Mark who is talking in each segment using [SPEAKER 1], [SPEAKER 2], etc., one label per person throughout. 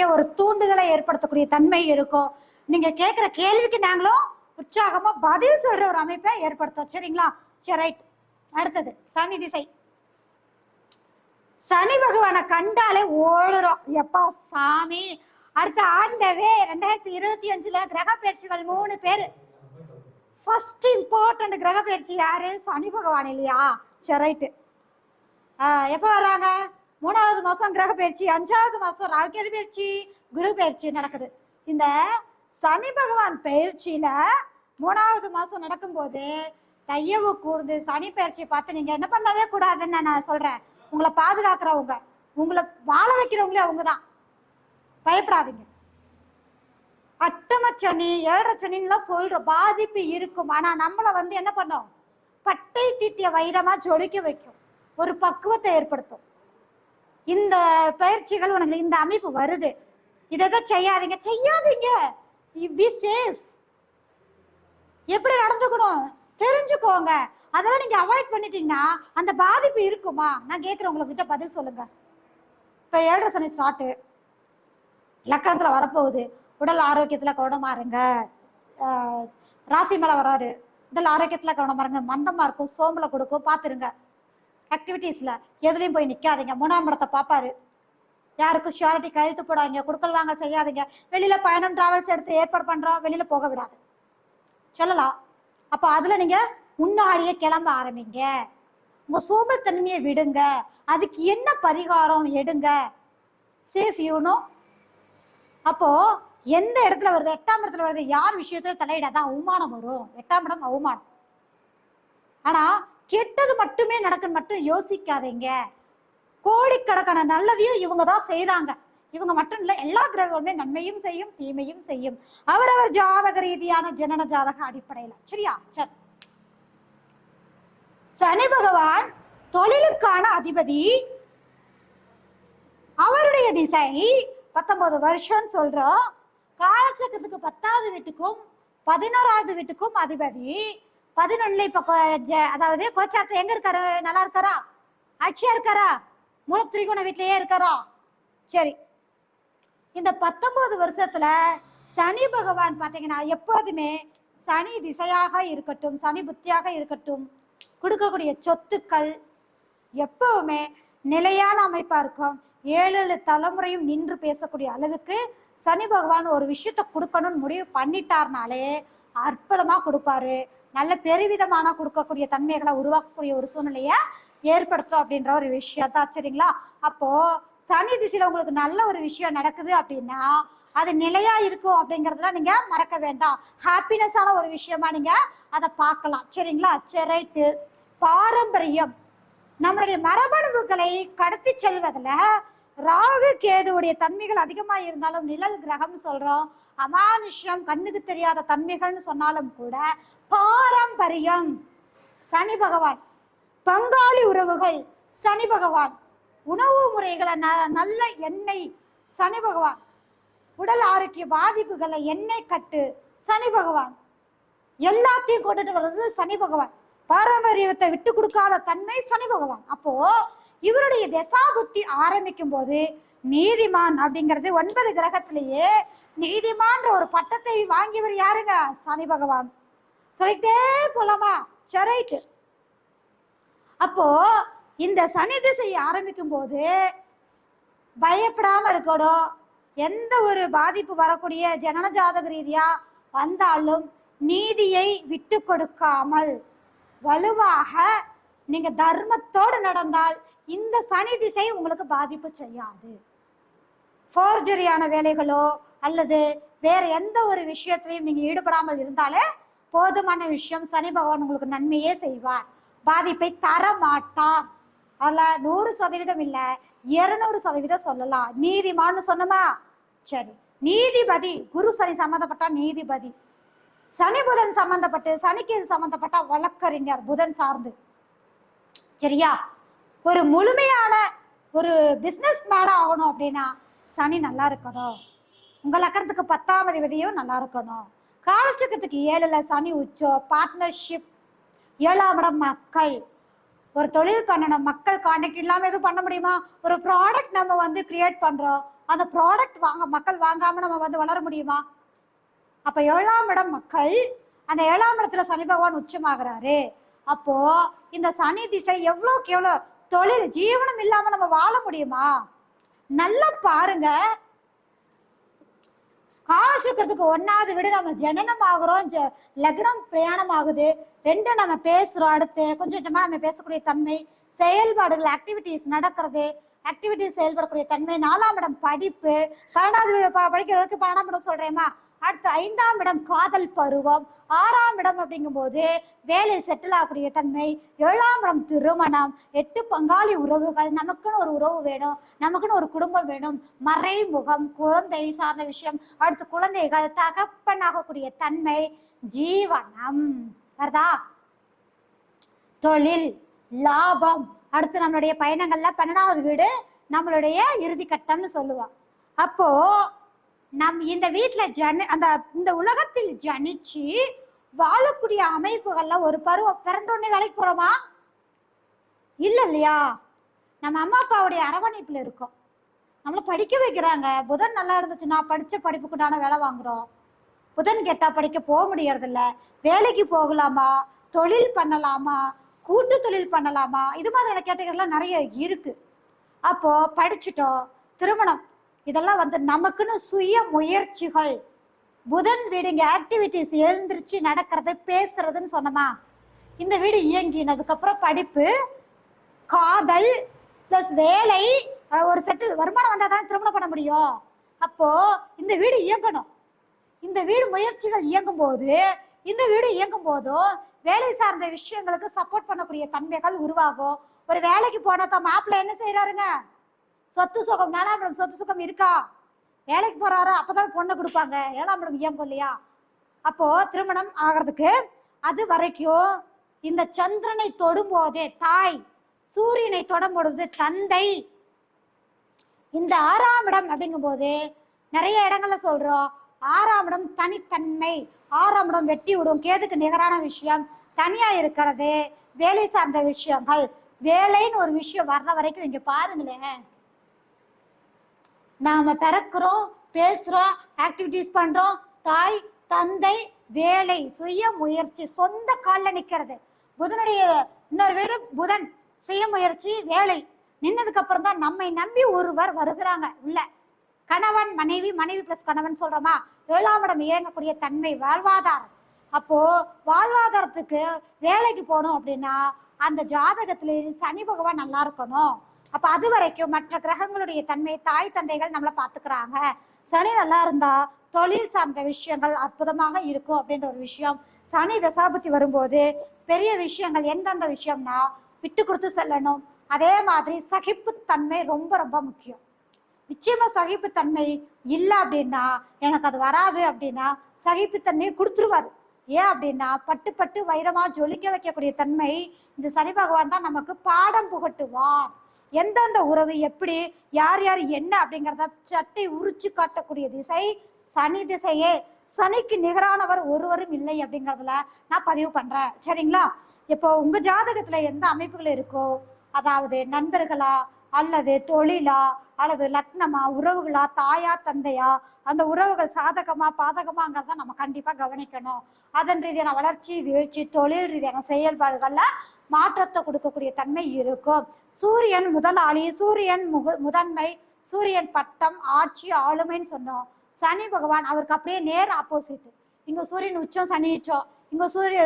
[SPEAKER 1] மீண்டும் ஒரு தூண்டுதலை ஏற்படுத்தக்கூடிய தன்மை இருக்கும். நீங்க கேட்குற கேள்விக்கு நாங்களும் உற்சாகமா பதில் சொல்ற ஒரு அமைப்பை ஏற்படுத்தும் சரிங்களா? சரி ரைட் அடுத்தது சனி திசை. சனி பகவானை கண்டாலே ஓடுறோம். எப்பா சாமி. அடுத்த ஆண்டவே ரெண்டாயிரத்தி இருபத்தி அஞ்சுல கிரக பயிற்சிகள் மூணு பேர். ஃபர்ஸ்ட் இம்பார்ட்டன்ட் கிரக பயிற்சி யாரு? சனி பகவான் இல்லையா? சரி ரைட்டு எப்போ வர்றாங்க? மூணாவது மாசம் கிரக பயிற்சி அஞ்சாவது மாசம் ராகுகேது பயிற்சி குரு பயிற்சி நடக்குது. இந்த சனி பகவான் பயிற்சியில மூணாவது மாசம் நடக்கும்போது தையவு கூர்ந்து சனி பயிற்சியை பார்த்து நீங்க என்ன பண்ணவே கூடாதுன்னு நான் சொல்றேன். உங்களை பாதுகாக்கிறவங்க உங்களை வாழ வைக்கிறவங்களே அவங்க தான். பயப்படாதீங்க. அட்டமச்சனி ஏழரை சனின்லாம் சொல்ற பாதிப்பு இருக்கும். ஆனா நம்மளை வந்து என்ன பண்ணோம்? பட்டை தீட்டிய வைரமா ஜொலிக்க வைக்கும். ஒரு பக்குவத்தை ஏற்படுத்தும். இந்த பயிற்சிகள் உனக்கு இந்த அமைப்பு வருது. இதை தான் செய்யாதீங்க. செய்யாதீங்க பி சேஃப் எப்படி நடந்துக்கணும்? தெரிஞ்சுக்கோங்க. அதெல்லாம் நீங்க அவாய்ட் பண்ணிட்டீங்கன்னா அந்த பாதிப்பு இருக்குமா? நான் கேட்குறேன் உங்ககிட்ட பதில் சொல்லுங்க. இப்போ ஏழரை சனி ஸ்டார்ட்டு லக்கணத்துல வரப்போகுது. உடல் ஆரோக்கியத்துல கவனமா இருங்க. ராசி மேல வராரு. உடல் ஆரோக்கியத்துல கவனமா இருங்க. மந்தமா இருக்கும். சோம்பல கொடுக்கும். பாத்துருங்க ஆக்டிவிட்டீஸ்ல எதுலேயும் போய் நிக்காதீங்க. மூணாம் இடத்தை பாப்பாரு. யாருக்கும் ஷியாரிட்டி கழுத்து போடாதீங்க. குடுக்கல் வாங்கல் செய்யாதீங்க. வெளியில பயணம் டிராவல்ஸ் எடுத்து ஏற்பாடு பண்றோம். வெளியில போக விடாது. சொல்லலாம். அப்போ அதுல நீங்க முன்னாடியே கிளம்ப ஆரம்பிங்க. உங்க சோம்பல் விடுங்க. அதுக்கு என்ன பரிகாரம் எடுங்க. சேஃப் யூனோ அப்போ எந்த இடத்துல வருது? எட்டாம் இடத்துல வருது. யார் விஷயத்துல தலையிடாதான் அவமானம் வரும். எட்டாம் இடம் அவமானம். ஆனா கெட்டது மட்டுமே நடக்குன்னு மட்டும் யோசிக்காதீங்க. கோடிக்கணக்கான நல்லதையும் இவங்க தான் செய்யறாங்க இவங்க மட்டும் இல்ல எல்லா கிரகங்களுமே நன்மையும் செய்யும் தீமையும் செய்யும். அவரவர் ஜாதக ரீதியான ஜனன ஜாதக அடிப்படையில. சரியா? சரி. சனி பகவான் தொழிலுக்கான அதிபதி. அவருடைய திசை பத்தொன்பது வருஷம் சொல்றோம். காலச்சக்கரத்துக்கு பத்தாவது வீட்டுக்கும் பதினோராவது வீட்டுக்கும் அதிபதி. பதினொன்னுல இப்ப அதாவது கோச்சாரத்துல எங்க இருக்காரு? நல்லா இருக்காரா? ஆட்சியா இருக்காரா? மூல திரிகோண வீட்லயே இருக்காரா? சரி. இந்த பத்தொன்பது வருஷத்துல சனி பகவான் பாத்தீங்கன்னா எப்போதுமே சனி திசையாக இருக்கட்டும் சனி புத்தியாக இருக்கட்டும் கொடுக்கக்கூடிய சொத்துக்கள் எப்பவுமே நிலையான அமைப்பா இருக்கும். ஏழு ஏழு தலைமுறையும் நின்று பேசக்கூடிய அளவுக்கு சனி பகவான் ஒரு விஷயத்த கொடுக்கணும்னு முடிவு பண்ணிட்டார்னாலே அற்புதமா கொடுப்பாரு. நல்ல பெருவிதமான கொடுக்கக்கூடிய தன்மைகளை உருவாக்கக்கூடிய ஒரு சூழ்நிலையை ஏற்படுத்தும் அப்படின்ற ஒரு விஷயம். தான் சரிங்களா? அப்போ சனி திசையில உங்களுக்கு நல்ல ஒரு விஷயம் நடக்குது அப்படின்னா அது நிலையா இருக்கும் அப்படிங்கறதுல நீங்க மறக்க வேண்டாம். ஹாப்பினஸான ஒரு விஷயமா நீங்க அதை பார்க்கலாம். சரிங்களா? சரி ரைட்டு பாரம்பரியம். நம்மளுடைய மரபணுவுகளை கடத்தி செல்வதில் ராகு கேதுவுடைய தன்மைகள் அதிகமாக இருந்தாலும் நிழல் கிரகம்னு சொல்கிறோம் அமானுஷ்யம் கண்ணுக்கு தெரியாத தன்மைகள்னு சொன்னாலும் கூட பாரம்பரியம் சனி பகவான். பங்காளி உறவுகள் சனி பகவான். உணவு முறைகளை ந- நல்ல எண்ணெய் சனி பகவான். உடல் ஆரோக்கிய பாதிப்புகளை எண்ணெய் கட்டு சனி பகவான். எல்லாத்தையும் கொண்டுட்டு வர்றது சனி பகவான். பாரம்பரியத்தை விட்டு கொடுக்காத தன்மை சனி பகவான். அப்போ இவருடைய தசாபுத்தி ஆரம்பிக்கும் போது நீதிமான் அப்படிங்கிறது ஒன்பது கிரகத்திலேயே நீதிமான்ற ஒரு பட்டத்தை வாங்கியவர் யாருங்க? சனி பகவான். சொல்லிட்டே போலாமா சரிட்டு அப்போ இந்த சனி திசை ஆரம்பிக்கும் போது பயப்படாம இருக்கணும். எந்த ஒரு பாதிப்பு வரக்கூடிய ஜனன ஜாதக ரீதியா வந்தாலும் நீதியை விட்டு கொடுக்காமல் வலுவாக நீங்க தர்மத்தோடு நடந்தால் இந்த சனி திசை உங்களுக்கு பாதிப்பு செய்யாது. ஃபோர்ஜரியான வேலைகளோ அல்லது வேற எந்த ஒரு விஷயத்திலையும் நீங்க ஈடுபடாமல் இருந்தாலே போதுமான விஷயம் சனி பகவான் உங்களுக்கு நன்மையே செய்வார். பாதிப்பை தர மாட்டார். அதில் நூறு சதவீதம் இல்லை இருநூறு சதவீதம் சொல்லலாம். நீதிமான்னு சொன்னோமா? சரி. நீதிபதி குரு சனி சம்மந்தப்பட்ட நீதிபதி. சனி புதன் சம்மந்தப்பட்டு சனிக்கு சம்மந்தப்பட்ட வழக்கறிஞர் புதன் சார்ந்து. சரியா? ஒரு முழுமையான ஒரு பிஸ்னஸ் மேன் ஆகணும் அப்படின்னா சனி நல்லா இருக்கணும். உங்கள் லக்கணத்துக்கு பத்தாம் அதிபதியும் நல்லா இருக்கணும். காலச்சக்கரத்துக்கு ஏழுல சனி உச்சம் பார்ட்னர்ஷிப் ஏழாம் இடம் மக்கள். ஒரு தொழில் பண்ணணும் மக்கள் கான்டாக்ட் இல்லாமல் எதுவும் பண்ண முடியுமா? ஒரு ப்ராடக்ட் நம்ம வந்து கிரியேட் பண்றோம். அந்த ப்ராடக்ட் வாங்க மக்கள் வாங்காம நம்ம வந்து வளர முடியுமா? அப்ப ஏழாம் இடம் மக்கள் அந்த ஏழாம் இடத்துல சனி பகவான் உச்சமாகிறாரு. அப்போ இந்த சனி திசை எவ்வளோக்கு எவ்வளோ தொழில் ஜீவனம் இல்லாம நம்ம வாழ முடியுமா? நல்லா பாருங்க. காலச்சக்கரத்துக்கு ஒன்னாவது விட. நம்ம ஜனனம் ஆகுறோம் லக்னம் பிரயாணம் ஆகுது ரெண்டு நம்ம பேசுறோம். அடுத்து கொஞ்சம் கொஞ்சமா நம்ம பேசக்கூடிய தன்மை செயல்பாடுகள் ஆக்டிவிட்டிஸ் நடக்கிறது. ஆக்டிவிட்டிஸ் செயல்படக்கூடிய தன்மை. நாலாம் இடம் படிப்பு. பன்னெண்டாவது வீடு ப- படிக்கிறதுக்கு பன்னெண்டாம் இடம் சொல்றேமா அடுத்து ஐந்தாம் இடம் காதல் பருவம். ஆறாம் இடம் அப்படிங்கும்போது வேலை செட்டில் ஆகக்கூடிய தன்மை. ஏழாம் இடம் திருமணம். எட்டு பங்காளி உறவுகள். நமக்குன்னு ஒரு உறவு வேணும். நமக்குன்னு ஒரு குடும்பம் வேணும். மறைமுகம் குழந்தை சார்ந்த விஷயம். அடுத்து குழந்தைகள் தகப்பனாகக்கூடிய தன்மை. ஜீவனம். வருதா? தொழில் லாபம். அடுத்து நம்மளுடைய பயணங்கள்ல பன்னெண்டாவது வீடு நம்மளுடைய இறுதி கட்டம்னு சொல்லுவோம். அப்போ நம் இந்த வீட்டில் ஜன அந்த இந்த உலகத்தில் ஜனிச்சு வாழக்கூடிய அமைப்புகள்ல ஒரு பருவம் பிறந்தோடனே வேலைக்கு போறோமா? இல்ல இல்லையா? நம்ம அம்மா அப்பாவுடைய அரவணைப்புல இருக்கோம். நம்மள படிக்க வைக்கிறாங்க. புதன் நல்லா இருந்துச்சுன்னா படிச்ச படிப்புக்குண்டான வேலை வாங்குறோம். புதன் கேட்டால் படிக்க போக முடியறது இல்ல வேலைக்கு போகலாமா? தொழில் பண்ணலாமா? கூட்டு தொழில் பண்ணலாமா? இது மாதிரியான கேட்டகரிலாம் நிறைய இருக்கு. அப்போ படிச்சுட்டோம். திருமணம். இதெல்லாம் வந்து நமக்குன்னு சுய முயற்சிகள். புதன் வீடுங்க ஆக்டிவிட்டிஸ் எழுந்திருச்சு நடக்கிறது பேசுறதுன்னு சொன்னோமா? இந்த வீடு இயங்கினதுக்கப்புறம் படிப்பு காதல் ப்ளஸ் வேலை ஒரு செட்டில் வருமானம் வந்தால் தானே திருமணம் பண்ண முடியும். அப்போது இந்த வீடு இயங்கணும். இந்த வீடு முயற்சிகள் இயங்கும் போது இந்த வீடு இயங்கும் போதும் வேலை சார்ந்த விஷயங்களுக்கு சப்போர்ட் பண்ணக்கூடிய தன்மைகள் உருவாகும். ஒரு வேலைக்கு போனா தான் மாப்பிள்ளை என்ன செய்யறாருங்க சொத்து சுகம் நாலாம் மேடம் சொத்து சுகம் இருக்கா? வேலைக்கு போறாரா? அப்பதான் பொண்ணை கொடுப்பாங்க. ஏழாம் மேடம் இயங்கும் இல்லையா? அப்போ திருமணம் ஆகிறதுக்கு அது வரைக்கும் இந்த சந்திரனை தொடும்போதே தாய் சூரியனை தொடும் பொழுது தந்தை இந்த ஆறாம் இடம் அப்படிங்கும்போது நிறைய இடங்கள்ல சொல்றோம். ஆறாம் இடம் தனித்தன்மை. ஆறாம் இடம் வெட்டி விடும். கேதுக்கு நிகரான விஷயம் தனியா இருக்கிறது வேலை சார்ந்த விஷயங்கள். வேலைன்னு ஒரு விஷயம் வர்ற வரைக்கும் இங்க பாருங்களேன். நாம பிறக்கிறோம் பேசுறோம் ஆக்டிவிட்டிஸ் பண்றோம். தாய் தந்தை வேலை சுய முயற்சி சொந்த கால்ல நிக்கிறது. புதனுடைய இன்னொரு வீடு புதன். சுய முயற்சி வேலை. நின்னதுக்கு அப்புறம் தான் நம்மை நம்பி ஒருவர் வருகிறாங்க உள்ள. கணவன் மனைவி மனைவி பிளஸ் கணவன் சொல்றோமா? ஏழாம் இடம் இயங்கக்கூடிய தன்மை வாழ்வாதாரம். அப்போ வாழ்வாதாரத்துக்கு வேலைக்கு போகணும் அப்படின்னா அந்த ஜாதகத்துல சனி பகவான் நல்லா இருக்கணும். அப்ப அது வரைக்கும் மற்ற கிரகங்களுடைய தன்மை தாய் தந்தைகள் நம்மளை பாத்துக்கிறாங்க சனி நல்லா இருந்தா தொழில் சார்ந்த விஷயங்கள் அற்புதமாக இருக்கும் அப்படின்ற ஒரு விஷயம். சனி தசாபுத்தி வரும்போது பெரிய விஷயங்கள் எந்தெந்த விஷயம்னா விட்டு கொடுத்து செல்லணும். அதே மாதிரி சகிப்புத்தன்மை ரொம்ப ரொம்ப முக்கியம். நிச்சயமா சகிப்புத்தன்மை இல்லை அப்படின்னா எனக்கு அது வராது அப்படின்னா சகிப்புத்தன்மையை கொடுத்துருவாரு. ஏன் அப்படின்னா பட்டு பட்டு வைரமா ஜொலிக்க வைக்கக்கூடிய தன்மை இந்த சனி பகவான் தான் நமக்கு பாடம் புகட்டுவார். எந்தெந்த உறவு எப்படி யார் யார் என்ன அப்படிங்கிறத சட்டை உரிச்சு காட்டக்கூடிய திசை சனி திசையே. சனிக்கு நிகரானவர் ஒருவரும் இல்லை அப்படிங்கிறதுல நான் பதிவு பண்றேன். சரிங்களா? இப்போ உங்க ஜாதகத்துல எந்த அமைப்புகள் இருக்கோ அதாவது நண்பர்களா அல்லது தொழிலா அல்லது லக்னமா உறவுகளா தாயா தந்தையா அந்த உறவுகள் சாதகமா பாதகமாங்கிறத நம்ம கண்டிப்பா கவனிக்கணும். அதன் ரீதியான வளர்ச்சி வீழ்ச்சி தொழில் ரீதியான செயல்பாடுகள்ல மாற்றத்தை கொடுக்கக்கூடிய தன்மை இருக்கும். சூரியன் முதலாளி சூரியன் முகு முதன்மை சூரியன் பட்டம் ஆட்சி ஆளுமைன்னு சொன்னோம். சனி பகவான் அவருக்கு அப்படியே நேர் ஆப்போசிட் இங்க சூரியன் உச்சம் சனி உச்சம். இங்க சூரிய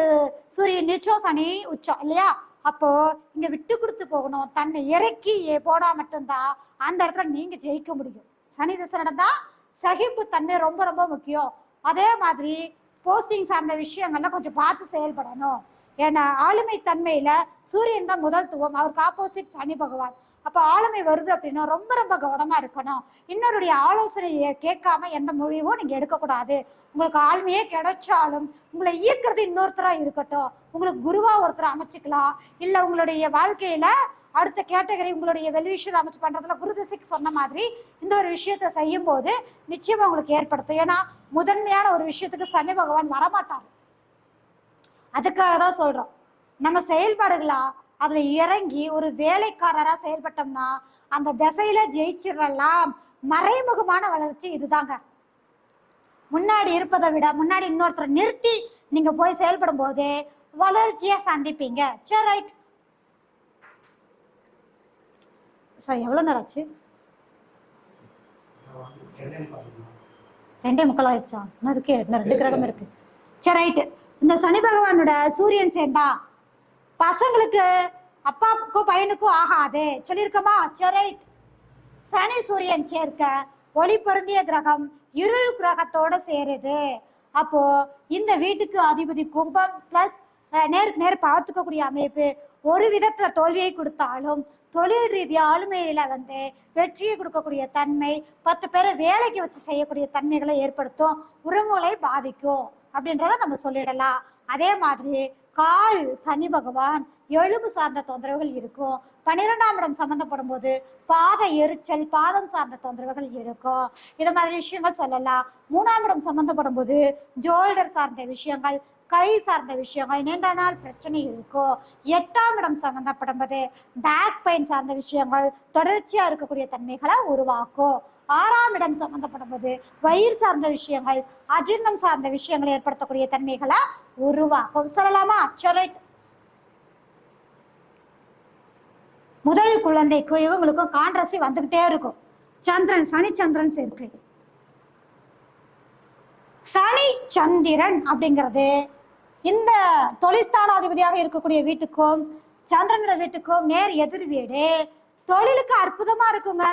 [SPEAKER 1] சூரியன் நீச்சம் சனி உச்சம் இல்லையா? அப்போ இங்க விட்டு கொடுத்து போகணும். தன்னை இறக்கி போனா மட்டும்தான் அந்த இடத்துல நீங்க ஜெயிக்க முடியும். சனி திசை நடந்தா சகிப்பு தன்மை ரொம்ப ரொம்ப முக்கியம். அதே மாதிரி போஸ்டிங் சார்ந்த விஷயங்கள்லாம் கொஞ்சம் பார்த்து செயல்படணும். ஏன்னா ஆளுமை தன்மையில சூரியன் தான் முதல் துவம் அவருக்கு ஆப்போசிட் சனி பகவான். அப்ப ஆளுமை வருது அப்படின்னா ரொம்ப ரொம்ப கவனமா இருக்கணும். இன்னொருடைய ஆலோசனையை கேட்காம எந்த மொழியும் நீங்க எடுக்கக்கூடாது. உங்களுக்கு ஆளுமையே கிடைச்சாலும் உங்களை இயக்குறது இன்னொருத்தரா இருக்கட்டும். உங்களுக்கு குருவா ஒருத்தர் அமைச்சுக்கலாம். இல்ல உங்களுடைய வாழ்க்கையில அடுத்த கேட்டகரி உங்களுடைய வெல்விஷர் அமைச்சு பண்றதுல குரு திசைக்கு சொன்ன மாதிரி இந்த ஒரு விஷயத்த செய்யும் போது நிச்சயமா உங்களுக்கு ஏற்படுத்தும். ஏன்னா முதன்மையான ஒரு விஷயத்துக்கு சனி பகவான் வரமாட்டார். அதுக்காக தான் சொல்றோம். நம்ம செயல்பாடுகளா அதுல இறங்கி ஒரு வேலைக்காரரா செயல்பட்டோம்னா அந்த திசையில ஜெயிச்சிடலாம். மறைமுகமான வளர்ச்சி இதுதாங்க. முன்னாடி இருப்பதை விட முன்னாடி இன்னொருத்தரை நிறுத்தி நீங்க போய் செயல்படும் போது வளர்ச்சியை சந்திப்பீங்க. சரி ரைட் சார் எவ்வளோ நேரம் ஆச்சு? ரெண்டே முக்கால் ஆயிடுச்சா? இன்னும் இருக்கு இன்னும் ரெண்டு கிரகம் இருக்கு. சரி ரைட்டு இந்த சனி பகவானோட சூரியன் சேர்ந்தா பசங்களுக்கு அப்பாவுக்கும் பையனுக்கும் ஆகாது. சொல்லியிருக்கோமா? சரி சனி சூரியன் சேர்க்க ஒளி பொருந்திய கிரகம் இருள் கிரகத்தோட சேருது. அப்போ இந்த வீட்டுக்கு அதிபதி கும்பம் பிளஸ் நேருக்கு நேர் பார்த்துக்கக்கூடிய அமைப்பு ஒரு விதத்துல தோல்வியை கொடுத்தாலும் தொழில் ரீதியா ஆளுமையில வந்து வெற்றியை கொடுக்கக்கூடிய தன்மை பத்து பேரை வேலைக்கு வச்சு செய்யக்கூடிய தன்மைகளை ஏற்படுத்தும். உறவுகளை பாதிக்கும். அப்படின்றத நம்ம சொல்லிடலாம். அதே மாதிரி கால் சனி பகவான் எலும்பு சார்ந்த தொந்தரவுகள் இருக்கும். பன்னிரெண்டாம் இடம் சம்மந்தப்படும் போது பாத எரிச்சல் பாதம் சார்ந்த தொந்தரவுகள் இருக்கும். இது மாதிரி விஷயங்கள் சொல்லலாம். மூணாம் இடம் சம்மந்தப்படும் போது ஜோல்டர் சார்ந்த விஷயங்கள் கை சார்ந்த விஷயங்கள் நீண்ட நாள் பிரச்சனை இருக்கும். எட்டாம் இடம் சம்மந்தப்படும் போது பேக் பெயின் சார்ந்த விஷயங்கள் தொடர்ச்சியா இருக்கக்கூடிய தன்மைகளை உருவாக்கும். ஆறாம் இடம் சம்பந்தப்படும் போது வயிறு சார்ந்த விஷயங்கள் அஜீர்ணம் சார்ந்த விஷயங்களை ஏற்படுத்தக்கூடிய தன்மைகளை உருவாக்கும். சொல்லலாமா? சொல்லிட்டு முதல் குழந்தைக்கும் இவங்களுக்கும் கான்ட்ரஸி வந்துகிட்டே இருக்கும். சந்திரன் சனி சந்திரன் சேர்க்கை. சனி சந்திரன் அப்படிங்கிறது இந்த தொழிற்ஸ்தானாதிபதியாக இருக்கக்கூடிய வீட்டுக்கும் சந்திரனோட வீட்டுக்கும் நேர் எதிர் வீடு. தொழிலுக்கு அற்புதமா இருக்குங்க.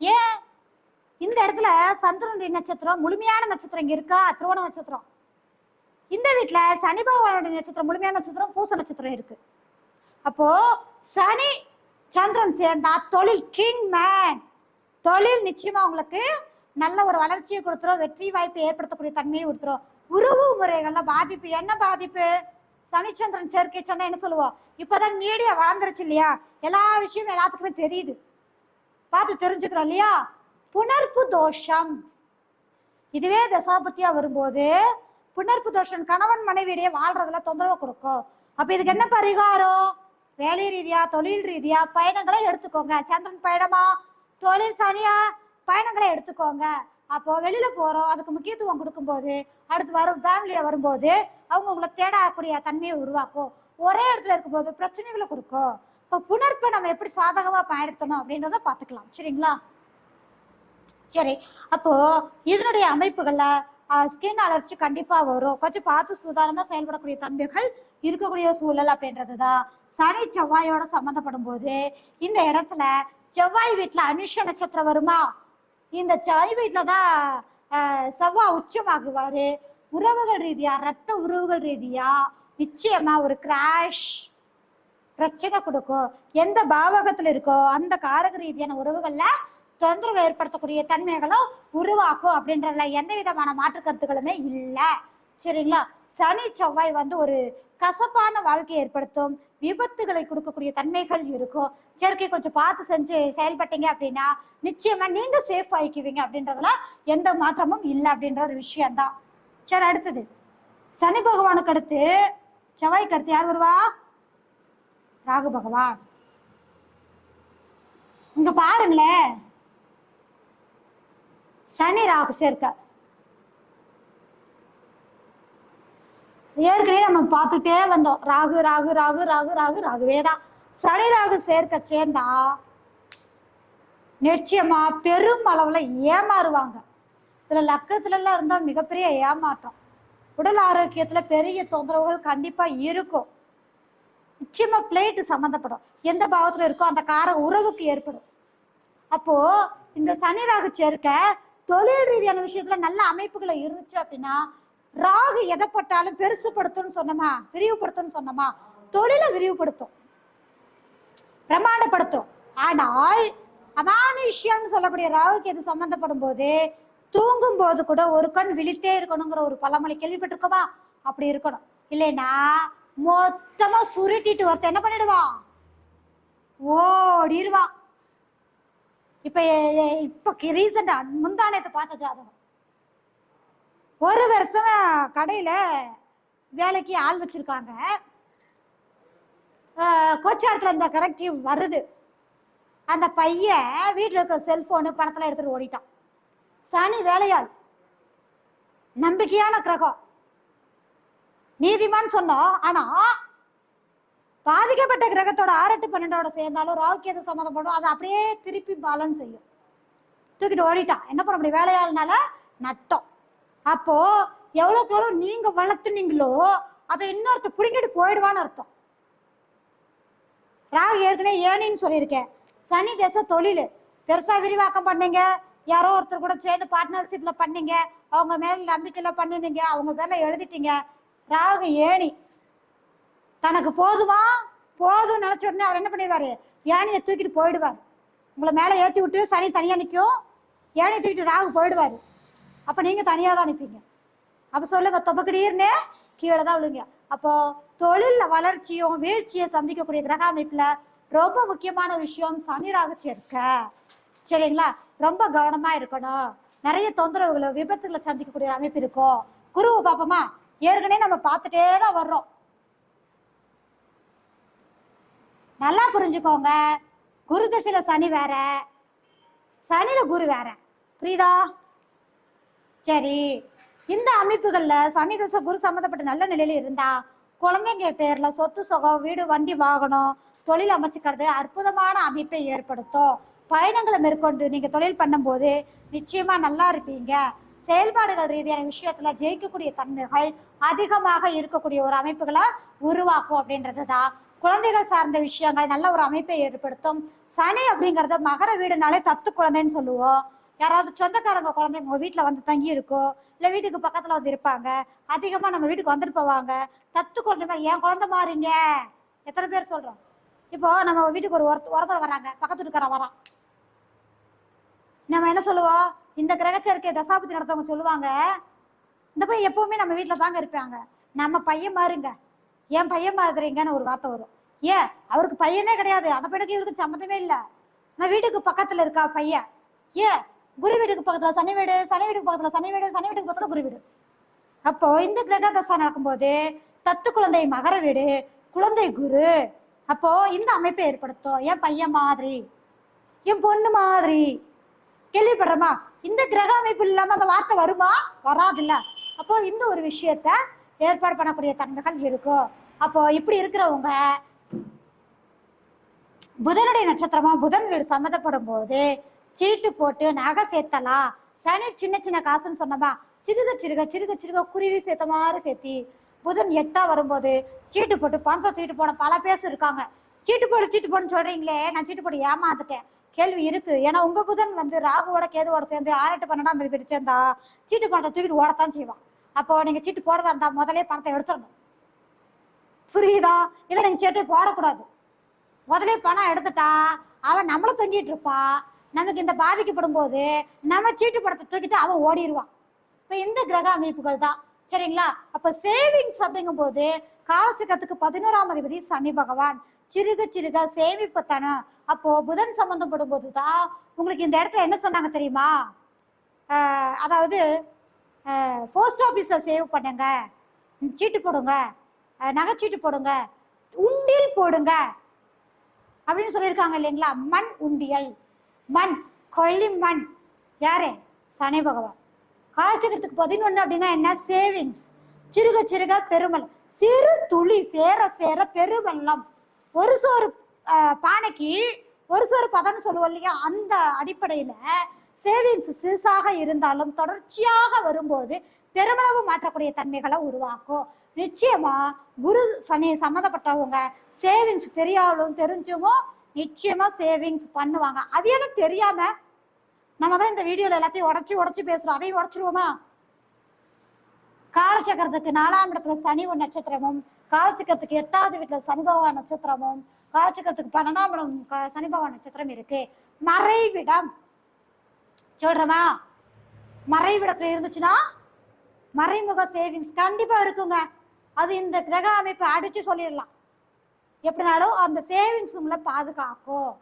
[SPEAKER 1] ஏன்? இந்த இடத்துல சந்திரனுடைய நட்சத்திரம் முழுமையான நட்சத்திரம் இங்க இருக்கா? திருவண நட்சத்திரம். இந்த வீட்டுல சனி பகவானுடைய நட்சத்திரம் முழுமையான நட்சத்திரம் பூச நட்சத்திரம் இருக்கு. அப்போ சனி சந்திரன் சேர்ந்தா தொழில் கிங் மேன் தொழில் நிச்சயமா உங்களுக்கு நல்ல ஒரு வளர்ச்சியை கொடுத்துரும் வெற்றி வாய்ப்பை ஏற்படுத்தக்கூடிய தன்மையை கொடுத்துரும். உறவு முறைகள்ல பாதிப்பு என்ன பாதிப்பு? சனிச்சந்திரன் சேர்க்கை சொன்னா என்ன சொல்லுவோம்? இப்பதான் மீடியா வளர்ந்துருச்சு இல்லையா? எல்லா விஷயமும் எல்லாத்துக்குமே தெரியுது. பார்த்து தெரிஞ்சுக்கிறோம் இல்லையா? புணர்ப்பு தோஷம். இதுவே தசாபத்தியா வரும்போது புணர்ப்பு தோஷம் கணவன் மனைவியிடையே வாழ்றதுல தொந்தரவு கொடுக்கும். அப்ப இதுக்கு என்ன பரிகாரம்? வேலை ரீதியா தொழில் ரீதியா பயணங்களை எடுத்துக்கோங்க. சந்திரன் பயணமா? தொழில் சனியா? பயணங்களை எடுத்துக்கோங்க. அப்போ வெளியில போறோம் அதுக்கு முக்கியத்துவம் கொடுக்கும்போது அடுத்து வரும் ஃபேமிலியில வரும்போது அவங்க உங்களை தேடக்கூடிய தன்மையை உருவாக்கும். ஒரே இடத்துல இருக்கும்போது பிரச்சனைகளை கொடுக்கும். இப்போ புணர்ப்பை நம்ம எப்படி சாதகமாக பயன்படுத்தணும் அப்படின்றத பார்த்துக்கலாம். சரிங்களா? சரி அப்போ இதனுடைய அமைப்புகள்ல ஸ்கின் அலர்ச்சி கண்டிப்பா வரும். கொஞ்சம் பார்த்து சுதாரணமா செயல்படக்கூடிய தன்மைகள் இருக்கக்கூடிய சூழல் அப்படின்றதுதான். சனி செவ்வாயோட சம்மந்தப்படும் போது இந்த இடத்துல செவ்வாய் வீட்டுல அனுஷ நட்சத்திரம் வருமா? இந்த செவ்வாய் வீட்டுல தான் செவ்வாய் உச்சமாகுவாரு. உறவுகள் ரீதியா ரத்த உறவுகள் ரீதியா நிச்சயமா ஒரு கிராஷ் பிரச்சனை கொடுக்கும். எந்த பாவகத்துல இருக்கோ அந்த காரக ரீதியான உறவுகள்ல தொந்தரவு ஏற்படுத்தக்கூடிய தன்மைகளும் உருவாக்கும் அப்படின்றதுல எந்த விதமான மாற்று கருத்துக்களுமே இல்லை. சரிங்களா? சனி செவ்வாய் வந்து ஒரு கசப்பான வாழ்க்கையை ஏற்படுத்தும். விபத்துகளை கொடுக்கக்கூடிய தன்மைகள் இருக்கும். செயற்கை கொஞ்சம் பார்த்து செஞ்சு செயல்பட்டீங்க அப்படின்னா நிச்சயமா நீங்க சேஃப் ஆயிக்குவீங்க அப்படின்றதுல எந்த மாற்றமும் இல்லை அப்படின்ற ஒரு விஷயம்தான். சரி அடுத்தது. சனி பகவானுக்கு அடுத்து செவ்வாய்க்கு அடுத்து யார் வருவா? ராகு பகவான். இங்க பாருங்களேன். சனி ராகு சேர்க்க ஏற்கனவே நம்ம பார்த்துட்டே வந்தோம். ராகு ராகு ராகு ராகு ராகு ராகுவே தான் சனி ராகு சேர்க்க சேர்ந்தா நிச்சயமா பெரும் அளவுல ஏமாறுவாங்க. இதுல லக்கணத்துல எல்லாம் இருந்தா மிகப்பெரிய ஏமாற்றம். உடல் ஆரோக்கியத்துல பெரிய தொந்தரவுகள் கண்டிப்பா இருக்கும். நிச்சயமா பிளேட் சம்மந்தப்படும். எந்த பாவத்துல இருக்கோ அந்த கார உறவுக்கு ஏற்படும். அப்போ இந்த சனி ராகு சேர்க்க தொழில் ரீதியான விஷயத்துல நல்ல அமைப்புகளை இருந்துச்சு அப்படின்னா ராகு எதை போட்டாலும் பெருசுபடுத்தும்னு சொன்னோமா? விரிவுபடுத்தும்னு சொன்னோமா? தொழிலை விரிவுபடுத்தும். பிரமாண்டப்படுத்தும் ஆனால் அமானுஷ்யம்னு சொல்லக்கூடிய ராகுக்கு எது சம்பந்தப்படும் போது தூங்கும் போது கூட ஒரு கண் விழித்தே இருக்கணுங்கிற ஒரு பழமொழி கேள்விப்பட்டிருக்கோமா? அப்படி இருக்கணும். இல்லைன்னா மொத்தமா சுருட்டிட்டு ஒருத்தன் என்ன பண்ணிடுவான்? ஓடிடுவான். இப்ப இப்ப ரீசெண்டா முந்தானத்தை பார்த்த ஜாதகம். ஒரு வருஷம் கடையில வேலைக்கு ஆள் வச்சிருக்காங்க. கோச்சாரத்தில் இந்த கரெக்டிவ் வருது. அந்த பையன் வீட்டில் இருக்கிற செல்போனு பணத்தெல்லாம் எடுத்துட்டு ஓடிட்டான். சனி வேலையாள். நம்பிக்கையான கிரகம். நீதிமான்னு சொன்னோம். ஆனா பாதிக்கப்பட்ட கிரகத்தோட ஆறெட்டு பன்னெண்டோட சேர்ந்தாலும் ராவுக்கு எது சம்மந்தப்படும். அதை அப்படியே திருப்பி பலன் செய்யும். தூக்கிட்டு ஓடிட்டான் என்ன பண்ண முடியும்? வேலையாளனால நட்டம். அப்போ எவ்வளோக்கு எவ்வளோ நீங்க வளர்த்துனீங்களோ அதை இன்னொருத்த பிடுங்கிட்டு போயிடுவான்னு அர்த்தம். ராகு ஏற்கனவே ஏனின்னு சொல்லியிருக்கேன். சனி தேச தொழில். பெருசா விரிவாக்கம் பண்ணீங்க. யாரோ ஒருத்தர் கூட சேர்ந்து பார்ட்னர்ஷிப்ல பண்ணீங்க. அவங்க மேல நம்பிக்கையில பண்ணினீங்க. அவங்க பேர்ல எழுதிட்டீங்க. ராகு ஏணி. தனக்கு போதுமா? போதும் நினைச்ச உடனே அவர் என்ன பண்ணிடுவாரு? யானையை தூக்கிட்டு போயிடுவார். உங்களை மேலே ஏற்றி விட்டு சனி தனியாக நிற்கும் ஏணியை தூக்கிட்டு ராகு போயிடுவாரு. அப்போ நீங்கள் தனியாக தான் நிற்பீங்க அப்போ சொல்லுங்க தொப்பக்கடீர்னு கீழே தான் விழுங்க. அப்போ தொழிலில் வளர்ச்சியும் வீழ்ச்சியை சந்திக்கக்கூடிய கிரக அமைப்பில் ரொம்ப முக்கியமான விஷயம் சனி ராகு சேர்க்க. சரிங்களா? ரொம்ப கவனமாக இருக்கணும். நிறைய தொந்தரவுகளை விபத்துகளை சந்திக்கக்கூடிய அமைப்பு இருக்கும். குருவை பார்ப்போமா ஏற்கனவே நம்ம பார்த்துட்டே தான் வர்றோம். நல்லா புரிஞ்சுக்கோங்க. குரு திசையில சனி வேற. சனியில குரு வேற. புரியுதா? சரி. இந்த அமைப்புகள்ல சனி தசை குரு சம்மந்தப்பட்ட நல்ல நிலையில இருந்தா குழந்தைங்க பேர்ல சொத்து சுகம் வீடு வண்டி வாகனம் தொழில் அமைச்சுக்கிறது அற்புதமான அமைப்பை ஏற்படுத்தும். பயணங்களை மேற்கொண்டு நீங்க தொழில் பண்ணும்போது நிச்சயமா நல்லா இருப்பீங்க. செயல்பாடுகள் ரீதியான விஷயத்துல ஜெயிக்கக்கூடிய தன்மைகள் அதிகமாக இருக்கக்கூடிய ஒரு அமைப்புகளை உருவாக்கும் அப்படின்றது தான் குழந்தைகள் சார்ந்த விஷயங்கள் நல்ல ஒரு அமைப்பை ஏற்படுத்தும். சனி அப்படிங்கறது மகர வீடுனாலே தத்து குழந்தைன்னு சொல்லுவோம். யாராவது சொந்தக்காரங்க குழந்தைங்க உங்க வீட்டுல வந்து தங்கி இருக்கோ இல்ல வீட்டுக்கு பக்கத்துல வந்து இருப்பாங்க அதிகமா நம்ம வீட்டுக்கு வந்துட்டு போவாங்க. தத்து குழந்தை மாதிரி என் குழந்தை மாறிங்க. எத்தனை பேர் சொல்றோம்? இப்போ நம்ம வீட்டுக்கு ஒரு ஒருத்த ஒருத்தர் வராங்க பக்கத்து வீட்டுக்காரன் வரான். நம்ம என்ன சொல்லுவோம்? இந்த கிரகச்சேர்க்கை தசாபதி நடத்தவங்க சொல்லுவாங்க இந்த பையன் எப்பவுமே நம்ம வீட்டுல தாங்க இருப்பாங்க. நம்ம பையன் மாறுங்க. என் பையன் மாதிரிங்கன்னு ஒரு வார்த்தை வரும். ஏன்? அவருக்கு பையனே கிடையாது. அந்த பையனுக்கு இவருக்கு சம்மந்தமே இல்லை. நான் வீட்டுக்கு பக்கத்துல இருக்கா பையன்? ஏன்? குரு வீட்டுக்கு பக்கத்துல சனி வீடு சனி வீட்டுக்கு பக்கத்துல சனி வீடு சனி வீட்டுக்கு பக்கத்துல குரு வீடு. அப்போ இந்த கிரக தசா நடக்கும்போது தத்து குழந்தை மகர வீடு குழந்தை குரு. அப்போ இந்த அமைப்பை ஏற்படுத்தும். என் பையன் மாதிரி என் பொண்ணு மாதிரி. கேள்விப்படுறமா? இந்த கிரக அமைப்பு இல்லாம அந்த வார்த்தை வருமா? வராதுல்ல. அப்போ இந்த ஒரு விஷயத்த ஏற்பாடு பண்ணக்கூடிய தன்மைகள் இருக்கும் அப்போ இப்படி இருக்கிறவங்க புதனுடைய நட்சத்திரமா புதன் வீடு சம்மந்தப்படும் போது சீட்டு போட்டு நகை சேர்த்தலாம். சனி சின்ன சின்ன காசுன்னு சொன்னமா சிறுக சிறுக சிறுக சிறுக குருவி சேர்த்த மாதிரி சேர்த்தி புதன் எட்டா வரும்போது சீட்டு போட்டு பணத்தை தூக்கிட்டு போன பல பேர் இருக்காங்க. சீட்டு போடு சீட்டு போடுன்னு சொல்றீங்களே நான் சீட்டு போட்டு ஏமாந்துட்டேன். கேள்வி இருக்கு. ஏன்னா உங்க புதன் வந்து ராகுவோட கேதுவோட சேர்ந்து ஆறெட்டு பன்னெண்டாம் தேதி பிரிச்சிருந்தா சீட்டு பணத்தை தூக்கிட்டு ஓடத்தான் செய்வான். அப்போ நீங்க சீட்டு போடுறதா இருந்தா முதலே பணத்தை எடுத்துடணும். புரியுதா? இல்ல நீங்க சீட்டு போடக்கூடாது. முதலே பணம் எடுத்துட்டா அவன் நம்மள தொங்கிட்டு இருப்பான் நமக்கு இந்த பாதிக்கப்படும் போது நம்ம சீட்டு படத்தை தூக்கிட்டு அவன் ஓடிடுவான் இப்ப இந்த கிரக அமைப்புகள் தான். சரிங்களா? அப்ப சேவிங்ஸ் அப்படிங்கும் போது காலச்சக்கரத்துக்கு பதினோராம் அதிபதி சனி பகவான். சிறுக சிறுக சேமிப்பு தானே அப்போ புதன் சம்பந்தப்படும் போது தான் உங்களுக்கு இந்த இடத்துல என்ன சொன்னாங்க தெரியுமா? அதாவது போஸ்ட் ஆஃபீஸை சேவ் பண்ணுங்க. சீட்டு போடுங்க. நகைச்சீட்டு போடுங்க. உண்டியல் போடுங்க. அப்படின்னு சொல்லியிருக்காங்க இல்லைங்களா? மண் உண்டியல். மண் கொள்ளி மண். யாரு? சனி பகவான். காலச்சக்கரத்துக்கு பதினொன்று அப்படின்னா என்ன? சேவிங்ஸ் சிறுக சிறுக பெருமல் சிறு துளி சேர சேர பெருவெள்ளம். ஒரு சோறு பானைக்கு ஒரு சோறு பதம்னு சொல்லுவோம் இல்லையா? அந்த அடிப்படையில் சேவிங்ஸ் சிறுசாக இருந்தாலும் தொடர்ச்சியாக வரும்போது பெருமளவு மாற்றக்கூடிய தன்மைகளை உருவாக்கும். நிச்சயமா குரு சனி சம்மந்தப்பட்டவங்க சேவிங்ஸ் தெரியாமலும் தெரிஞ்சுமோ நிச்சயமா சேவிங்ஸ் பண்ணுவாங்க. அது எனக்கு தெரியாம நம்ம தான் இந்த வீடியோல எல்லாத்தையும் உடச்சி உடச்சி பேசுறோம். அதையும் உடச்சிருவோமா? காலச்சக்கரத்துக்கு நாலாம் இடத்துல சனி ஒரு நட்சத்திரமும் காலச்சக்கரத்துக்கு எட்டாவது வீட்டுல சனி பகவான் நட்சத்திரமும் காலச்சக்கரத்துக்கு பன்னெண்டாம் இடம் க- சனி பகவான் நட்சத்திரம் இருக்கு. மறைவிடம். சொல்றமா மறைவிடத்துல இருந்துச்சுன்னா மறைமுக சேவிங்ஸ் கண்டிப்பா இருக்குங்க. அது இந்த கிரக அமைப்பு அடிச்சு சொல்லிடலாம். எப்படினாலும் அந்த சேவிங்ஸ் உங்களை பாதுகாக்கும்.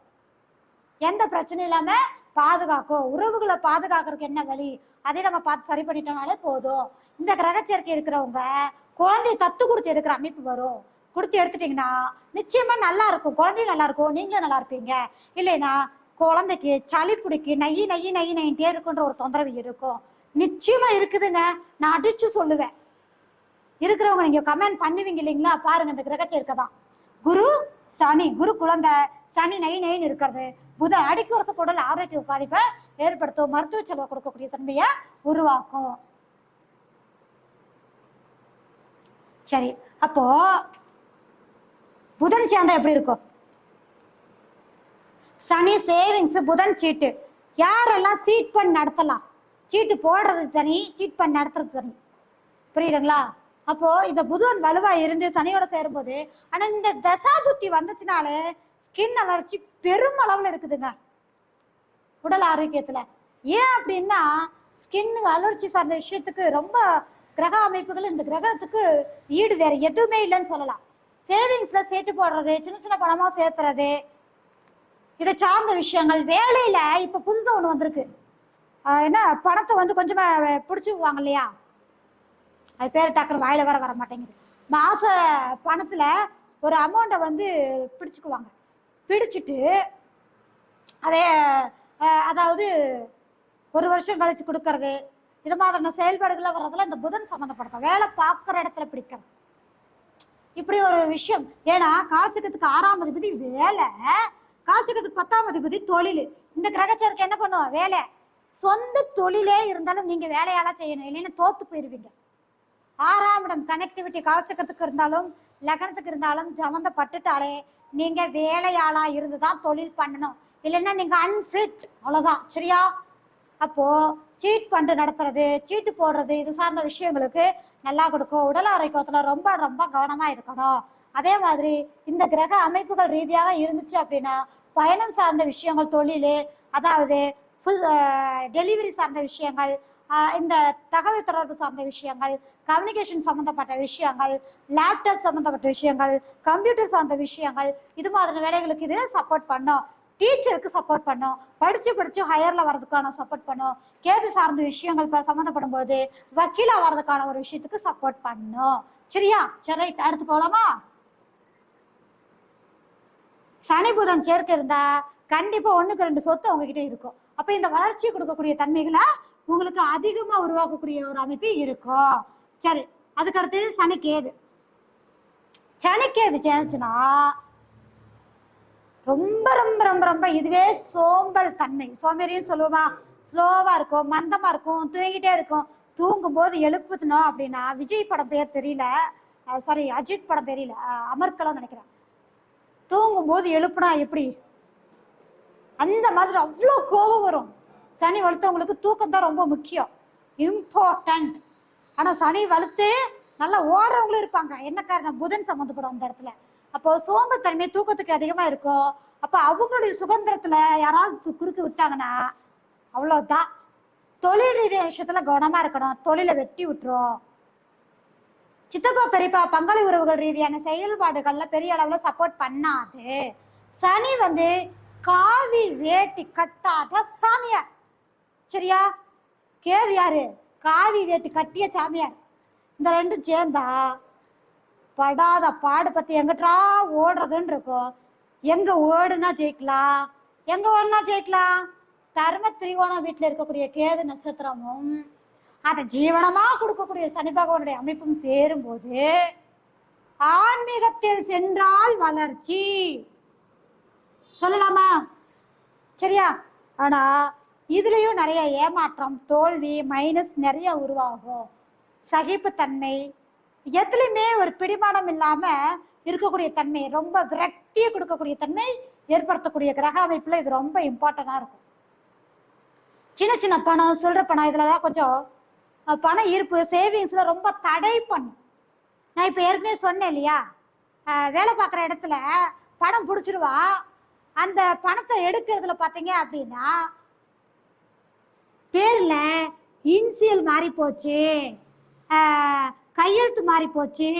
[SPEAKER 1] எந்த பிரச்சனையும் இல்லாம பாதுகாக்கும். உறவுகளை பாதுகாக்கிறதுக்கு என்ன வழி? அதே நம்ம பார்த்து சரி பண்ணிட்டோம்னாலே போதும். இந்த கிரக சேர்க்கை இருக்கிறவங்க குழந்தை தத்து கொடுத்து எடுக்கிற அமைப்பு வரும். கொடுத்து எடுத்துட்டீங்கன்னா நிச்சயமா நல்லா இருக்கும். குழந்தையும் நல்லா இருக்கும். நீங்களும் நல்லா இருப்பீங்க. இல்லைன்னா குழந்தைக்கு சளி பிடிக்கி நையி நையி நையி நையிட்டே இருக்குன்ற ஒரு தொந்தரவு இருக்கும். நிச்சயமா இருக்குதுங்க. நான் அடிச்சு சொல்லுவேன். இருக்கிறவங்க நீங்க கமெண்ட் பண்ணுவீங்க இல்லைங்களா? பாருங்க இந்த கிரக சேர்க்கை தான். குரு சனி குரு குழந்தை சனி நை நைன்னு இருக்கிறது. புதன் அடிக்கு வருஷ உடல் ஆரோக்கிய பாதிப்பை ஏற்படுத்தும். மருத்துவ செலவு கொடுக்கக்கூடிய தன்மையை உருவாக்கும். சரி அப்போ புதன் சேர்ந்தா எப்படி இருக்கும்? சனி சேவிங்ஸ் புதன் சீட்டு யாரெல்லாம் சீட் பண்ணி நடத்தலாம்? சீட்டு போடுறது தனி சீட் பண்ணி நடத்துறது தனி புரியுதுங்களா? அப்போ இந்த புதன் வலுவா இருந்து சனியோட சேரும்போது ஆனா இந்த தசா புத்தி வந்துச்சுனாலே ஸ்கின் அலர்ச்சி பெரும் அளவுல இருக்குதுங்க. உடல் ஆரோக்கியத்துல. ஏன் அப்படின்னா ஸ்கின் அலர்ஜி சார்ந்த விஷயத்துக்கு ரொம்ப கிரக அமைப்புகள் இந்த கிரகத்துக்கு ஈடு வேற எதுவுமே இல்லைன்னு சொல்லலாம். சேவிங்ஸ்ல சேர்த்து போடுறது சின்ன சின்ன பணமா சேர்த்துறது இதை சார்ந்த விஷயங்கள். வேலையில இப்ப புதுசா ஒண்ணு வந்திருக்கு. என்ன பணத்தை வந்து கொஞ்சமா பிடிச்சிக்குவாங்க இல்லையா? அது பேர் டக்குனு வாயில வர வர மாட்டேங்குது. மாச பணத்துல ஒரு அமௌண்ட்டை வந்து பிடிச்சுக்குவாங்க. பிடிச்சிட்டு அதே அதாவது ஒரு வருஷம் கழிச்சு கொடுக்கறது இது மாதிரியான செயல்பாடுகள்லாம் வர்றதுல இந்த புதன் சம்மந்தப்படுத்தும் வேலை பார்க்குற இடத்துல பிடிக்கிறது. இப்படி ஒரு விஷயம். ஏன்னா காலச்சக்கத்துக்கு ஆறாம் அதிபதி வேலை காலச்சக்கத்துக்கு பத்தாம் அதிபதி தொழில். இந்த கிரகச்சேருக்கு என்ன பண்ணுவோம் வேலை. சொந்த தொழிலே இருந்தாலும் நீங்க வேலையால செய்யணும். இல்லைன்னா தோத்து போயிருவீங்க. ஆறாம் இடம் கனெக்டிவிட்டி காலச்சக்கரத்துக்கு இருந்தாலும் லக்னத்துக்கு இருந்தாலும் சம்மந்தப்பட்டுட்டாலே நீங்க வேலையாளா இருந்து தான் தொழில் பண்ணணும். இல்லைன்னா நீங்க அன்ஃபிட் அவ்வளவுதான். சரியா? அப்போ சீட் பண்டு நடத்துறது சீட்டு போடுறது இது சார்ந்த விஷயங்களுக்கு நல்லா கொடுக்கும். உடல் ஆரோக்கியத்துல ரொம்ப ரொம்ப கவனமா இருக்கணும். அதே மாதிரி இந்த கிரக அமைப்புகள் ரீதியாக இருந்துச்சு அப்படின்னா பயணம் சார்ந்த விஷயங்கள் தொழில் அதாவது ஃபுல் டெலிவரி சார்ந்த விஷயங்கள் இந்த தகவல் தொடர்பு சார்ந்த விஷயங்கள் கம்யூனிகேஷன் சம்மந்தப்பட்ட விஷயங்கள் லேப்டாப் சம்மந்தப்பட்ட விஷயங்கள் கம்ப்யூட்டர் சார்ந்த விஷயங்கள் இது மாதிரி வேலைகளுக்கு இது சப்போர்ட் பண்ணும். டீச்சருக்கு சப்போர்ட் பண்ணும். படித்து படித்து ஹையரில் வர்றதுக்கான சப்போர்ட் பண்ணும். கேது சார்ந்த விஷயங்கள் இப்போ சம்மந்தப்படும் போது வக்கீலாக வர்றதுக்கான ஒரு விஷயத்துக்கு சப்போர்ட் பண்ணும். சரியா? சரி ரைட். அடுத்து போகலாமா சனி புதன் சேர்க்கை இருந்தா கண்டிப்பா ஒண்ணுக்கு ரெண்டு சொத்து உங்ககிட்ட இருக்கும். அப்ப இந்த வளர்ச்சி கொடுக்கக்கூடிய தன்மைகளை உங்களுக்கு அதிகமா உருவாக்கக்கூடிய ஒரு அமைப்பு இருக்கும். சரி அதுக்கடுத்து சனிக்கேது. சனிக்கேது சேர்ந்துச்சுன்னா ரொம்ப ரொம்ப ரொம்ப ரொம்ப இதுவே சோம்பல் தன்மை. சோம்பேறின்னு சொல்லுவோமா? ஸ்லோவா இருக்கும் மந்தமா இருக்கும் தூங்கிட்டே இருக்கும். தூங்கும் போது எழுப்புத்தணும் அப்படின்னா விஜய் படம் பேர் தெரியல. சாரி அஜித் படம் தெரியல. அஹ் அமர்கலம் நினைக்கிறேன். தூங்கும் போது எழுப்புனா எப்படி? அந்த மாதிரி அவ்வளோ கோபம் வரும். சனி வளர்த்தவங்களுக்கு தூக்கம் தான் ரொம்ப முக்கியம். இம்பார்ட்டன்ட் ஆனால் சனி வளர்த்து நல்லா ஓடுறவங்களும் இருப்பாங்க. என்ன காரணம்? புதன் சம்மந்தப்படும் அந்த இடத்துல. அப்போ சோம்பத்தன்மை தூக்கத்துக்கு அதிகமாக இருக்கும். அப்போ அவங்களுடைய சுதந்திரத்தில் யாராவது குறுக்கு விட்டாங்கன்னா அவ்வளோதான் தொழில் ரீதியான விஷயத்துல கவனமாக இருக்கணும். தொழிலை வெட்டி விட்டுரும். சித்தப்பா பெரியப்பா பங்காளி உறவுகள் ரீதியான செயல்பாடுகள்ல பெரிய அளவுல சப்போர்ட் பண்ணாது. சனி வந்து காவி வேட்டி கட்டாத சாமியார். சரியா? கேது யாரு? காவி வேட்டி கட்டிய சாமியார். இந்த ரெண்டும் சேர்ந்தா படாத பாடு பத்தி எங்கிட்டா ஓடுறதுன்னு இருக்கும். எங்க ஓடுனா ஜெயிக்கலாம்? எங்க ஓடுனா ஜெயிக்கலாம்? தர்ம திரிகோணம் வீட்டுல இருக்கக்கூடிய கேது நட்சத்திரமும் அதை ஜீவனமாக கொடுக்கக்கூடிய சனி பகவானுடைய அமைப்பும் சேரும்போது ஆன்மீகத்தில் சென்றால் வளர்ச்சி. சொல்லலாமா? சரியா? ஆனா இதுலயும் நிறைய ஏமாற்றம் தோல்வி மைனஸ் நிறைய உருவாகும். சகிப்புத்தன்மை எதுலையுமே ஒரு பிடிமானம் இல்லாம இருக்கக்கூடிய தன்மை ரொம்ப விரக்தியை கொடுக்கக்கூடிய தன்மை ஏற்படுத்தக்கூடிய கிரக அமைப்புல இது ரொம்ப இம்பார்ட்டண்டா இருக்கும். சின்ன சின்ன பணம் சொல்ற பணம் இதுலலாம் கொஞ்சம் பண ஈர்ப்பு சேவிங்ஸில் ரொம்ப தடை பண்ணும். நான் இப்போ ஏற்கனவே சொன்னேன் இல்லையா? வேலை பார்க்குற இடத்துல பணம் பிடிச்சிருவா. அந்த பணத்தை எடுக்கிறதுல பார்த்தீங்க அப்படின்னா பேரில் இன்சியல் மாறி போச்சு. கையெழுத்து மாறி போச்சு.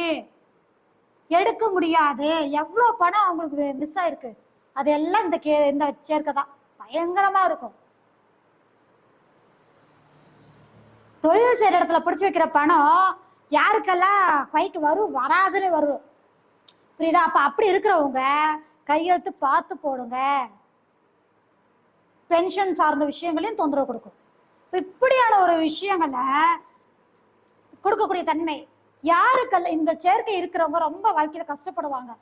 [SPEAKER 1] எடுக்க முடியாது. எவ்வளோ பணம் அவங்களுக்கு மிஸ் ஆயிருக்கு. அதெல்லாம் இந்த கே இந்த சேர்க்கை தான். பயங்கரமாக இருக்கும். தொழில் செய்யற இடத்துல பிடிச்சி வைக்கிற பணம் யாருக்கெல்லாம் கைக்கு வரும் வராதுன்னு வரும். புரியுதா? அப்ப அப்படி இருக்கிறவங்க கையெழுத்து பார்த்து போடுங்க. பென்ஷன் சார்ந்த விஷயங்களையும் தொந்தரவு கொடுக்கும். இப்படியான ஒரு விஷயங்களை கொடுக்கக்கூடிய தன்மை யாருக்கல்ல? இந்த சேர்க்கை இருக்கிறவங்க ரொம்ப வாழ்க்கையில கஷ்டப்படுவாங்க.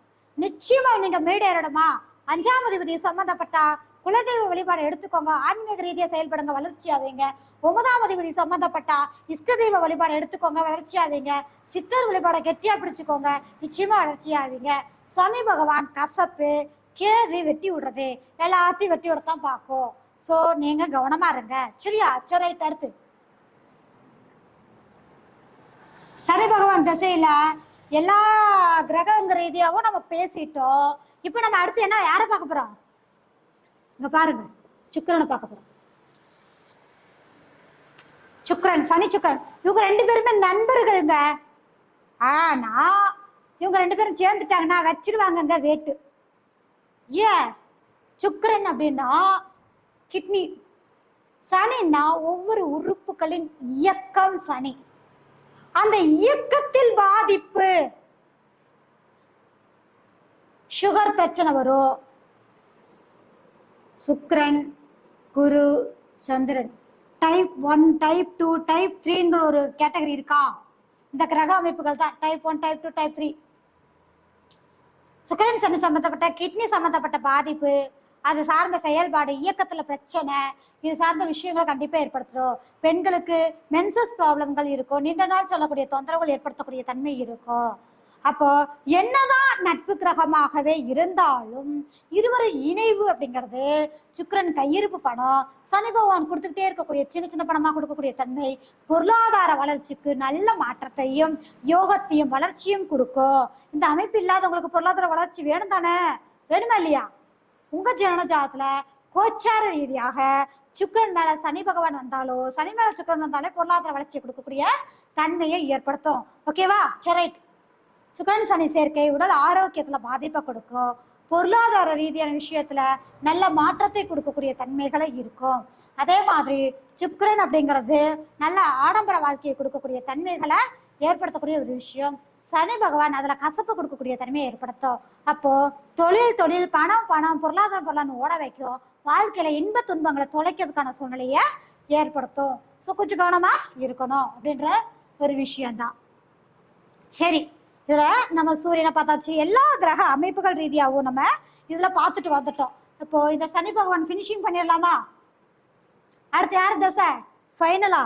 [SPEAKER 1] நிச்சயமா நீங்க மேடேறணுமா அஞ்சாம் அதிபதி சம்பந்தப்பட்ட குலதெய்வ வழிபாடு எடுத்துக்கோங்க. ஆன்மீக ரீதியாக செயல்படுங்க வளர்ச்சி ஆவீங்க ஒன்பதாம் அதிபதி சம்பந்தப்பட்ட இஷ்ட தெய்வ வழிபாடு எடுத்துக்கோங்க வளர்ச்சி ஆவீங்க சித்தர் வழிபாடை கெட்டியா பிடிச்சுக்கோங்க நிச்சயமா வளர்ச்சி ஆவீங்க சனி பகவான் கசப்பு கேது வெட்டி விடுறது எல்லாத்தையும் வெட்டி விடத்தான் பார்க்கும். ஸோ நீங்க கவனமா இருங்க. சரியா? சரி ரைட் அடுத்து. சனி பகவான் திசையில எல்லா கிரகங்க ரீதியாகவும் நம்ம பேசிட்டோம். இப்போ நம்ம அடுத்து என்ன யாரை பார்க்க போறோம்? இங்க பாருங்க. சுக்கரனை பார்க்க போறோம். சுக்கரன் சனி சுக்கிரன். இவங்க ரெண்டு பேருமே நண்பர்களுங்க. ஆனா இவங்க ரெண்டு பேரும் சேர்ந்துட்டாங்கன்னா வச்சிருவாங்கங்க வேட்டு. ஏ சுக்கரன் அப்படின்னா கிட்னி. சனின்னா ஒவ்வொரு உறுப்புகளின் இயக்கம் சனி. அந்த இயக்கத்தில் பாதிப்பு. சுகர் பிரச்சனை வரும். Sukran Guru Chandran. Type one type two type த்ரீன்ற ஒரு கேட்டகரி இருக்கா? இந்த கிரக அமைப்புகள் தான். Type one type two type three Sukran Shani சம்பந்தப்பட்ட கிட்னி சம்பந்தப்பட்ட பாதிப்பு அது சார்ந்த செயல்பாடு இயக்கத்துல பிரச்சனை இது சார்ந்த விஷயங்களை கண்டிப்பா ஏற்படுத்தும் பெண்களுக்கு மென்சஸ் ப்ராப்ளம்கள் இருக்கும். நீண்ட நாள் சொல்லக்கூடிய தொந்தரவுகள் ஏற்படுத்தக்கூடிய தன்மை இருக்கும். அப்போ என்னதான் நட்பு கிரகமாகவே இருந்தாலும் இருவரும் இணைவு அப்படிங்கிறது சுக்கிரன் கையிருப்பு பணம் சனி பகவான் கொடுத்துக்கிட்டே இருக்கக்கூடிய சின்ன சின்ன பணமா கொடுக்கக்கூடிய தன்மை பொருளாதார வளர்ச்சிக்கு நல்ல மாற்றத்தையும் யோகத்தையும் வளர்ச்சியும் கொடுக்கும். இந்த அமைப்பு இல்லாதவங்களுக்கு பொருளாதார வளர்ச்சி வேணும் தானே? வேணுமா இல்லையா? உங்க ஜனன ஜாதத்துல கோச்சார ரீதியாக சுக்கிரன் மேல சனி பகவான் வந்தாலோ சனி மேல சுக்கிரன் வந்தாலே பொருளாதார வளர்ச்சியை கொடுக்கக்கூடிய தன்மையை ஏற்படுத்தும். ஓகேவா சரி சுக்கரன் சனி சேர்க்கை உடல் ஆரோக்கியத்துல பாதிப்பை கொடுக்கும். பொருளாதார ரீதியான விஷயத்துல நல்ல மாற்றத்தை கொடுக்கக்கூடிய தன்மைகளை இருக்கும். அதே மாதிரி சுக்கரன் அப்படிங்கிறது நல்ல ஆடம்பர வாழ்க்கையை கொடுக்கக்கூடிய தன்மைகளை ஏற்படுத்தக்கூடிய ஒரு விஷயம். சனி பகவான் அதுல கசப்பு கொடுக்கக்கூடிய தன்மையை ஏற்படுத்தும். அப்போ தொழில் தொழில் பணம் பணம் பொருளாதாரம் பொருளாதாரம் ஓட வைக்கும். வாழ்க்கையில இன்ப துன்பங்களை தொலைக்கிறதுக்கான சூழ்நிலையை ஏற்படுத்தும். ஸோ கொஞ்சம் கவனமா இருக்கணும் அப்படின்ற ஒரு விஷயம்தான். சரி. இதுல நம்ம சூரியனை பார்த்தாச்சு. எல்லா கிரக அமைப்புகள் ரீதியாகவும் நம்ம இதுல பார்த்துட்டு வந்துட்டோம். இப்போ இந்த சனி பகவான் ஃபினிஷிங் பண்ணிடலாமா? அடுத்து யார் தசை? ஃபைனலா